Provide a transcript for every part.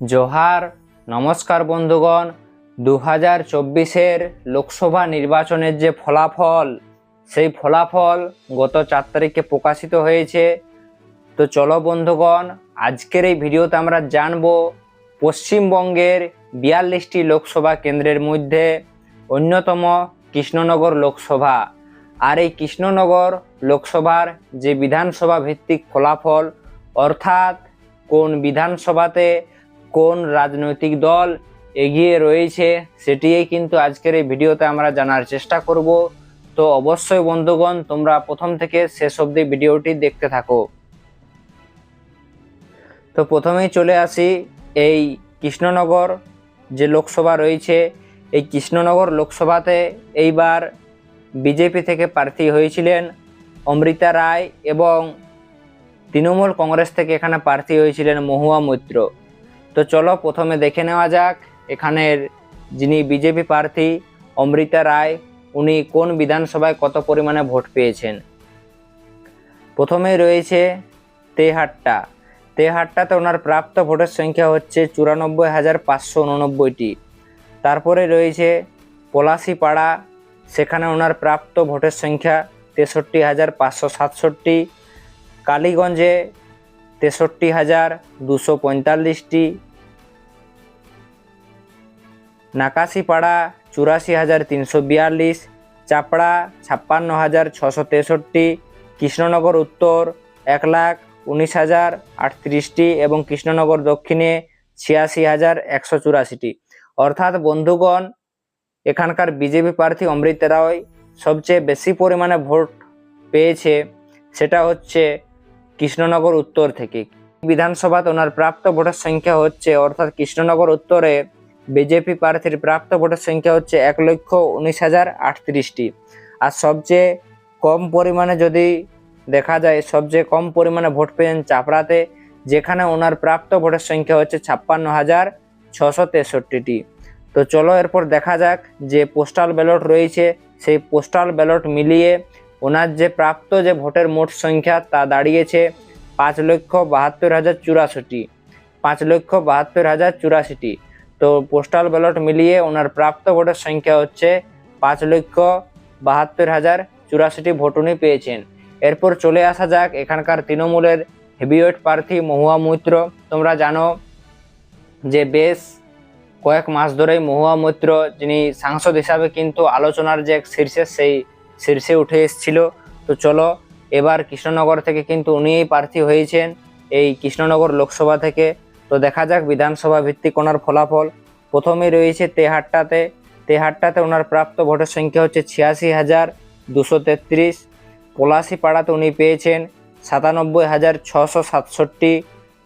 জোহার, নমস্কার বন্ধুগণ। দু হাজার চব্বিশের লোকসভা নির্বাচনের যে ফলাফল, সেই ফলাফল গত চার তারিখে প্রকাশিত হয়েছে। তো চলো বন্ধুগণ, আজকের এই ভিডিওতে আমরা জানব পশ্চিমবঙ্গের বিয়াল্লিশটি লোকসভা কেন্দ্রের মধ্যে অন্যতম কৃষ্ণনগর লোকসভা। আর এই কৃষ্ণনগর লোকসভার যে বিধানসভা ভিত্তিক ফলাফল, অর্থাৎ কোন বিধানসভাতে কোন রাজনৈতিক দল এগিয়ে রয়েছে সেটিই কিন্তু আজকের এই ভিডিওতে আমরা জানার চেষ্টা করব। তো অবশ্যই বন্ধুগণ, তোমরা প্রথম থেকে শেষ অবধি ভিডিওটি দেখতে থাকো। তো প্রথমেই চলে আসি এই কৃষ্ণনগর যে লোকসভা রয়েছে। এই কৃষ্ণনগর লোকসভাতে এইবার বিজেপি থেকে প্রার্থী হয়েছিলেন অমৃতা রায় এবং তৃণমূল কংগ্রেস থেকে এখানে প্রার্থী হয়েছিলেন মহুয়া মৈত্র। তো চলো প্রথমে দেখে নেওয়া যাক এখানের যিনি বিজেপি প্রার্থী অমৃতা রায়, উনি কোন বিধানসভায় কত পরিমাণে ভোট পেয়েছেন? প্রথমেই রয়েছে তেহাট্টা। তেহাট্টাতে ওনার প্রাপ্ত ভোটের সংখ্যা হচ্ছে চুরানব্বই হাজার পাঁচশো উননব্বইটি। তারপরে রয়েছে পলাশিপাড়া, সেখানে ওনার প্রাপ্ত ভোটের সংখ্যা তেষট্টি হাজার পাঁচশো সাতষট্টি। কালীগঞ্জে তেষট্টি হাজার দুশো পঁয়তাল্লিশটি। নাকাশিপাড়া চুরাশি হাজার তিনশো বিয়াল্লিশ। চাপড়া ছাপ্পান্ন হাজার ছশো তেষট্টি। কৃষ্ণনগর উত্তর এক লাখ উনিশ হাজার আটত্রিশটি এবং কৃষ্ণনগর দক্ষিণে ছিয়াশি হাজার একশো চুরাশিটি। অর্থাৎ বন্ধুগণ, এখানকার বিজেপি প্রার্থী অমৃত রায় সবচেয়ে বেশি পরিমাণে ভোট পেয়েছে, সেটা হচ্ছে কৃষ্ণনগর উত্তর থেকে। বিধানসভাতে ওনার প্রাপ্ত ভোটের সংখ্যা হচ্ছে, অর্থাৎ কৃষ্ণনগর উত্তরে বিজেপি প্রার্থীর প্রাপ্ত ভোটের সংখ্যা হচ্ছে এক লক্ষ উনিশ হাজার আটত্রিশটি। আর সবচেয়ে কম পরিমাণে যদি দেখা যায়, সবচেয়ে কম পরিমাণে ভোট পেয়েছেন চাপড়াতে, যেখানে ওনার প্রাপ্ত ভোটের সংখ্যা হচ্ছে ছাপ্পান্ন হাজার ছশো তেষট্টিটি। তো চলো এরপর দেখা যাক যে পোস্টাল ব্যালট রয়েছে, সেই পোস্টাল ব্যালট মিলিয়ে ওনার যে প্রাপ্ত যে ভোটের মোট সংখ্যা তা দাঁড়িয়েছে পাঁচ লক্ষ বাহাত্তর হাজার চুরাশিটি। পাঁচ লক্ষ বাহাত্তর হাজার চুরাশিটি। তো পোস্টাল ব্যালট মিলিয়ে ওনার প্রাপ্ত ভোটের সংখ্যা হচ্ছে পাঁচ লক্ষ বাহাত্তর হাজার চুরাশিটি ভোট উনি পেয়েছেন। এরপর চলে আসা যাক এখানকার তৃণমূলের হেভিওয়েট প্রার্থী মহুয়া মৈত্র। তোমরা জানো যে বেশ কয়েক মাস ধরেই মহুয়া মৈত্র, যিনি সাংসদ হিসাবে কিন্তু আলোচনার যে শীর্ষে সেই শীর্ষে উঠে এসেছিল। তো চলো, এবার কৃষ্ণনগর থেকে কিন্তু উনিই প্রার্থী হয়েছেন এই কৃষ্ণনগর লোকসভা থেকে। তো দেখা যাক বিধানসভা ভিত্তিক ওনার ফলাফল। প্রথমেই রয়েছে তেহাট্টাতে। তেহাট্টাতে ওনার প্রাপ্ত ভোটের সংখ্যা হচ্ছে ছিয়াশি হাজার দুশো তেত্রিশ। পলাশিপাড়াতে উনি পেয়েছেন সাতানব্বই হাজার ছশো সাতষট্টি।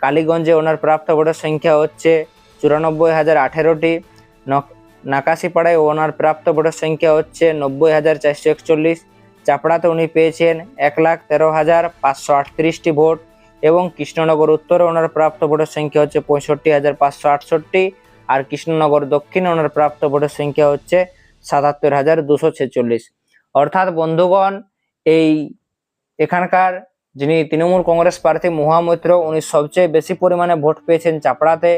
কালীগঞ্জে ওনার প্রাপ্ত ভোটের সংখ্যা হচ্ছে চুরানব্বই হাজার আঠেরোটি। নাকাশিপাড়ায় ওনার প্রাপ্ত ভোটের সংখ্যা হচ্ছে নব্বই হাজার চারশো একচল্লিশ। চাপড়াতে উনি পেয়েছেন এক লাখ তেরো হাজার পাঁচশো আটত্রিশটি ভোট এবং কৃষ্ণনগর উত্তরে ওনার প্রাপ্ত ভোটের সংখ্যা হচ্ছে পঁয়ষট্টি হাজার পাঁচশো আটষট্টি আর কৃষ্ণনগর দক্ষিণে ওনার প্রাপ্ত ভোটের সংখ্যা হচ্ছে সাতাত্তর হাজার দুশো ছেচল্লিশ। অর্থাৎ বন্ধুগণ, এই এখানকার যিনি তৃণমূল কংগ্রেস প্রার্থী মহামৈত্র উনি সবচেয়ে বেশি পরিমাণে ভোট পেয়েছেন চাপড়াতে।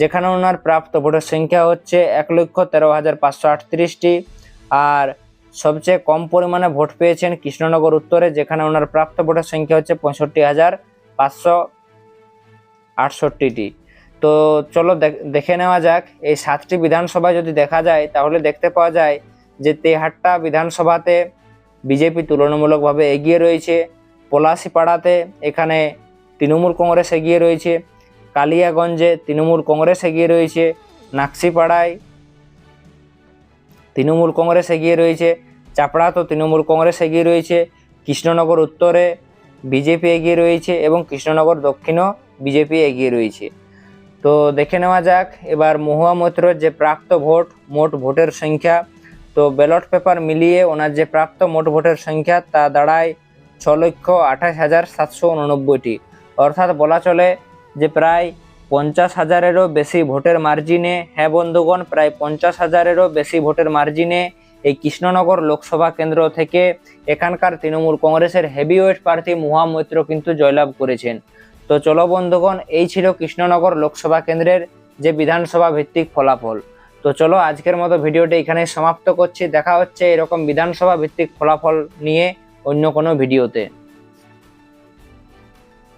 যেখানে ওনার প্রাপ্ত ভোটের সংখ্যা হচ্ছে এক লক্ষ তেরো হাজার পাঁচশো আটত্রিশটি। আর সবচেয়ে কম পরিমাণে ভোট পেয়েছেন কৃষ্ণনগর উত্তরে, যেখানে ওনার প্রাপ্ত ভোটের সংখ্যা হচ্ছে পঁয়ষট্টি হাজার পাঁচশো আটষট্টিটি। তো চলো দেখে নেওয়া যাক, এই সাতটি বিধানসভায় যদি দেখা যায়, তাহলে দেখতে পাওয়া যায় যে তেহাট্টা বিধানসভাতে বিজেপি তুলনামূলকভাবে এগিয়ে রয়েছে, পলাশিপাড়াতে এখানে তৃণমূল কংগ্রেস এগিয়ে রয়েছে কালিয়াগঞ্জে তৃণমূল কংগ্রেস এগিয়ে রয়েছে নাকশিপাড়ায় তৃণমূল কংগ্রেস এগিয়ে রয়েছে চাপড়া তো তৃণমূল কংগ্রেস এগিয়ে রয়েছে, কৃষ্ণনগর উত্তরে বিজেপি এগিয়ে রয়েছে এবং কৃষ্ণনগর দক্ষিণও বিজেপি এগিয়ে রয়েছে। তো দেখে নেওয়া যাক, এবার মহুয়া মৈত্রর যে প্রাপ্ত ভোট, মোট ভোটের সংখ্যা। তো ব্যালট পেপার মিলিয়ে ওনার যে প্রাপ্ত মোট ভোটের সংখ্যা, তা দাঁড়ায় ছ লক্ষ আঠাশ হাজার সাতশো উননব্বইটি। অর্থাৎ বলা চলে যে প্রায় পঞ্চাশ হাজারেরও বেশি ভোটের মার্জিনে হ্যাঁ বন্ধুগণ, প্রায় পঞ্চাশ হাজারেরও বেশি ভোটের মার্জিনে এই কৃষ্ণনগর লোকসভা কেন্দ্র থেকে এখানকার তৃণমূল কংগ্রেসের হেভিওয়েট প্রার্থী মহা মৈত্র কিন্তু জয়লাভ করেছেন। তো চলো বন্ধুগণ, এই ছিল কৃষ্ণনগর লোকসভা কেন্দ্রের যে বিধানসভা ভিত্তিক ফলাফল। তো চলো আজকের মতো ভিডিওটি এখানে সমাপ্ত করছি। দেখা হচ্ছে এরকম বিধানসভা ভিত্তিক ফলাফল নিয়ে অন্য কোনো ভিডিওতে।